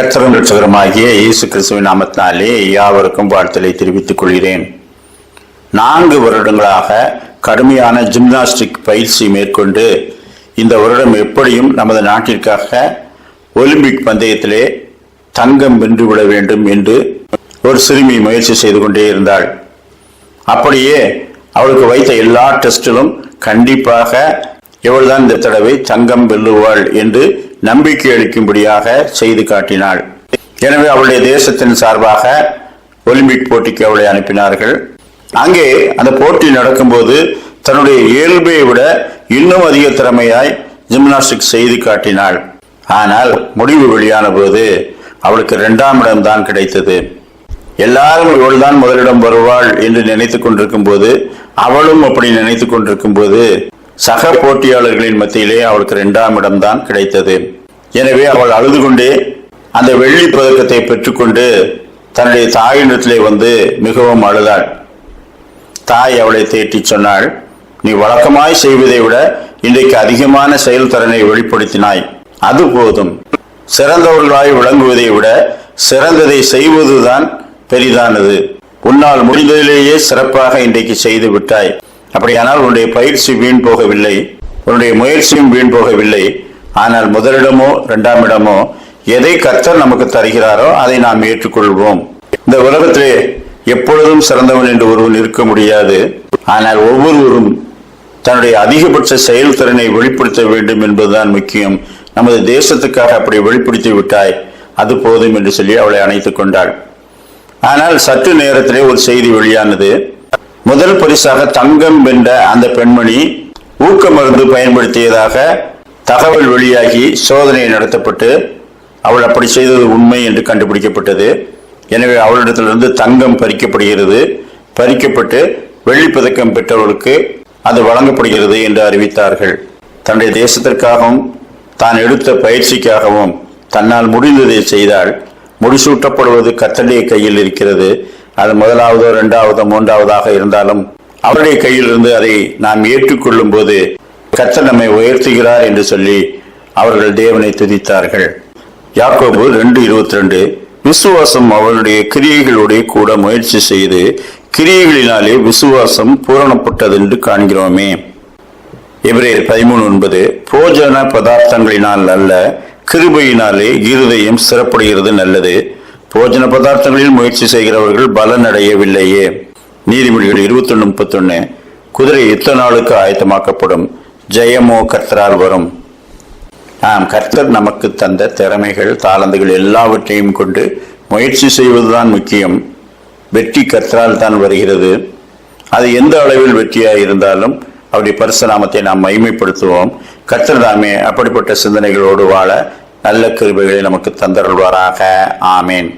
கர்த்தரும் ரட்சகருமாகிய இயேசு கிறிஸ்துவின் நாமத்தினாலே யாவருக்கும் வாழ்த்தலை தெரிவித்துக் கொள்கிறேன். நான்கு வருடங்களாக கடுமையான ஜிம்னாஸ்டிக் பயிற்சி மேற்கொண்டு இந்த வருடம் எப்படியும் நமது நாட்டிற்காக ஒலிம்பிக் பந்தயத்திலே தங்கம் வென்றுவிட வேண்டும் என்று ஒரு சிறுமி முயற்சி செய்து கொண்டே இருந்தாள். அப்படியே அவளுக்கு வைத்த எல்லா டெஸ்டிலும் கண்டிப்பாக இவள்தான் இந்த தடவை தங்கம் வெல்லுவாள் என்று நம்பிக்கை அளிக்கும்படியாக செய்து காட்டினாள். எனவே அவளுடைய தேசத்தின் சார்பாக ஒலிம்பிக் போட்டிக்கு அவளை அனுப்பினார்கள். அங்கே அந்த போட்டி நடக்கும்போது தன்னுடைய இயல்பை விட இன்னும் அதிக திறமையாய் ஜிம்னாஸ்டிக் செய்து காட்டினாள். ஆனால் முடிவு வெளியான போது அவளுக்கு இரண்டாம் இடம் தான் கிடைத்தது. எல்லாரும் இவள்தான் முதலிடம் வருவாள் என்று நினைத்துக் கொண்டிருக்கும் போது அவளும் அப்படி நினைத்துக் கொண்டிருக்கும் போது சக போட்டியாளர்களின் மத்தியிலே அவளுக்கு இரண்டாம் இடம்தான் கிடைத்தது. எனவே அவள் அழுது கொண்டே அந்த வெள்ளி பதக்கத்தை பெற்றுக்கொண்டு தன்னுடைய தாயினிடத்திலே வந்து மிகவும் அழுதாள். தாய் அவளை தேற்றி சொன்னாள் நீ வழக்கமாய் செய்வதை விட இன்றைக்கு அதிகமான செயல்திறனை வெளிப்படுத்தினாய். அது போதும். சிறந்தவர்களாய் விளங்குவதை விட சிறந்ததை செய்வதுதான் பெரிதானது. உன்னால் முடிந்ததிலேயே சிறப்பாக இன்றைக்கு செய்து விட்டாய். அப்படியானால் உன்னுடைய பயிற்சி வீண் போகவில்லை. உன்னுடைய முயற்சியும் வீண் போகவில்லை. ஆனால் முதலிடமோ இரண்டாம் இடமோ எதை கர்த்தர் நமக்கு தருகிறாரோ அதை நாம் ஏற்றுக்கொள்வோம். இந்த உலகத்திலே எப்பொழுதும் சிறந்தவன் என்று ஒருவன் இருக்க முடியாது. ஆனால் ஒவ்வொருவரும் தன்னுடைய அதிகபட்ச செயல்திறனை வெளிப்படுத்த வேண்டும் என்பதுதான் முக்கியம். நமது தேசத்துக்காக அப்படி வெளிப்படுத்தி விட்டாய் அது போதும் என்று சொல்லி அவளை அணைத்துக் கொண்டாள். ஆனால் சற்று நேரத்திலே ஒரு செய்தி வெளியானது. முதல் பரிசாக தங்கம் வென்ற அந்த பெண்மணி ஊக்க மருந்து பயன்படுத்தியதாக தகவல் வெளியாகி சோதனை நடத்தப்பட்டு அவள் அப்படி செய்தது உண்மை என்று கண்டுபிடிக்கப்பட்டது. எனவே அவளிடத்திலிருந்து தங்கம் பறிக்கப்படுகிறது. பறிக்கப்பட்டு வெள்ளிப்பதக்கம் பெற்றவர்களுக்கு அது வழங்கப்படுகிறது என்று அறிவித்தார்கள். தன்னுடைய தேசத்திற்காகவும் தான் எடுத்த பயிற்சிக்காகவும் தன்னால் முடிந்ததை செய்தால் முடிசூட்டப்படுவது கத்தடைய கையில் இருக்கிறது. அது முதலாவதோ இரண்டாவதோ மூன்றாவதாக இருந்தாலும் அவருடைய கையிலிருந்து அதை நாம் ஏற்றுக்கொள்ளும் போது கத்தர் நம்மை உயர்த்துகிறார் என்று சொல்லி அவர்கள் தேவனை துதித்தார்கள். யாக்கோபு ரெண்டு இருபத்தி ரெண்டு விசுவாசம் அவனுடைய கிரியைகளுடைய கூட முயற்சி செய்து கிரியைகளினாலே விசுவாசம் பூரணப்பட்டது என்று காண்கிறோமே. எபிரேயர் பதிமூணு ஒன்பது போஜன பதார்த்தங்களினால் அல்ல கிருபையினாலே இருதயம் சிறப்படுகிறது நல்லது. போஜன பதார்த்தங்களில் முயற்சி செய்கிறவர்கள் பலன் அடையவில்லையே நீதிமொழிகள் இருபத்தி முப்பத்தொன்று குதிரை எத்தனை நாளுக்கு ஆயத்தமாக்கப்படும். ஜெயமோ கர்த்தரால் வரும். ஆம் கர்த்தர் நமக்கு தந்த திறமைகள் தாளந்துகள் எல்லாவற்றையும் கொண்டு முயற்சி செய்வதுதான் முக்கியம். வெற்றி கர்த்தரால் தான் வருகிறது. அது எந்த அளவில் வெற்றியாக இருந்தாலும் அவருடைய பரிசுநாமத்தை நாம் மைமைப்படுத்துவோம் கர்த்தர் தாமே அப்படிப்பட்ட சிந்தனைகளோடு வாழ நல்ல கிருபைகளை நமக்கு தந்தருள்வாராக. ஆமேன்.